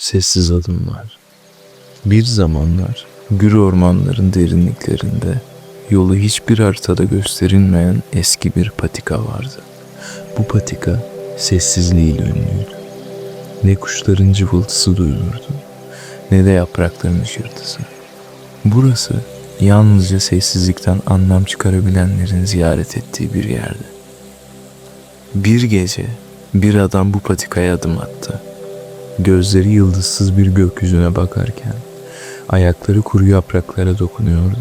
Sessiz adımlar. Bir zamanlar gür ormanların derinliklerinde yolu hiçbir haritada gösterilmeyen eski bir patika vardı. Bu patika sessizliğiyle ünlüydü. Ne kuşların cıvıltısı duyulurdu ne de yaprakların ışırtısı. Burası yalnızca sessizlikten anlam çıkarabilenlerin ziyaret ettiği bir yerdi. Bir gece bir adam bu patikaya adım attı. Gözleri yıldızsız bir gökyüzüne bakarken ayakları kuru yapraklara dokunuyordu.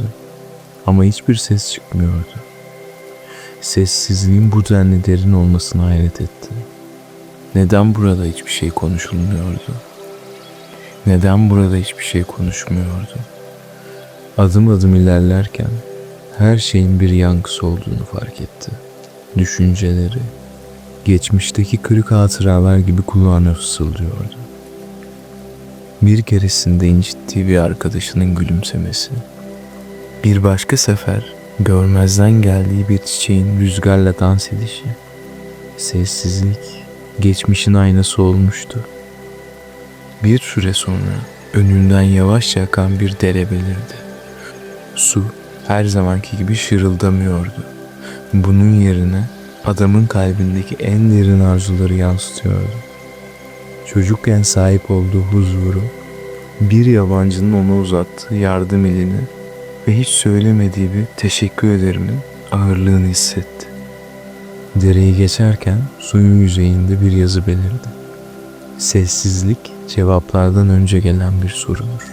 Ama hiçbir ses çıkmıyordu. Sessizliğin bu denli derin olmasına hayret etti. Neden burada hiçbir şey konuşulmuyordu? Neden burada hiçbir şey konuşmuyordu? Adım adım ilerlerken her şeyin bir yankısı olduğunu fark etti. Düşünceleri, geçmişteki kırık hatıralar gibi kulağına fısıldıyordu. Bir keresinde incittiği bir arkadaşının gülümsemesi. Bir başka sefer görmezden geldiği bir çiçeğin rüzgarla dans edişi. Sessizlik geçmişin aynası olmuştu. Bir süre sonra önünden yavaşça akan bir dere belirdi. Su her zamanki gibi şırıldamıyordu. Bunun yerine adamın kalbindeki en derin arzuları yansıtıyordu. Çocukken sahip olduğu huzuru, bir yabancının ona uzattığı yardım elini ve hiç söylemediği bir teşekkür ederimin ağırlığını hissetti. Dereyi geçerken suyun yüzeyinde bir yazı belirdi. Sessizlik cevaplardan önce gelen bir sorudur.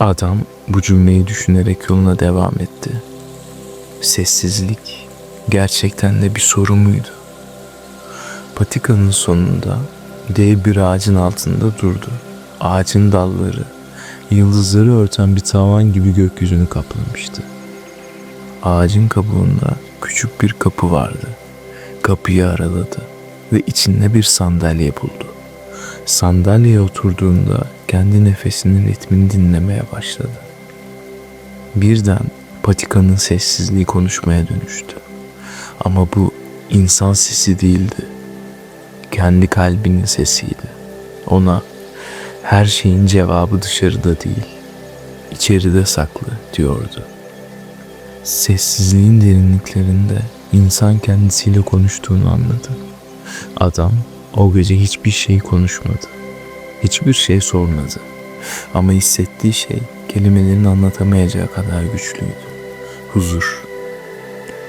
Adam bu cümleyi düşünerek yoluna devam etti. Sessizlik gerçekten de bir soru muydu? Patikanın sonunda dev bir ağacın altında durdu. Ağacın dalları yıldızları örten bir tavan gibi gökyüzünü kaplamıştı. Ağacın kabuğunda küçük bir kapı vardı. Kapıyı araladı ve içinde bir sandalye buldu. Sandalyeye oturduğunda kendi nefesinin ritmini dinlemeye başladı. Birden patikanın sessizliği konuşmaya dönüştü. Ama bu insan sesi değildi. Kendi kalbinin sesiydi. Ona her şeyin cevabı dışarıda değil, içeride saklı diyordu. Sessizliğin derinliklerinde insan kendisiyle konuştuğunu anladı. Adam o gece hiçbir şey konuşmadı. Hiçbir şey sormadı. Ama hissettiği şey kelimelerin anlatamayacağı kadar güçlüydü. Huzur.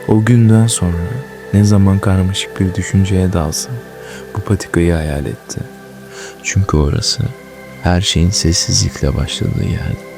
O günden sonra ne zaman karmaşık bir düşünceye dalsa bu patikayı hayal etti. Çünkü orası her şeyin sessizlikle başladığı yerdi.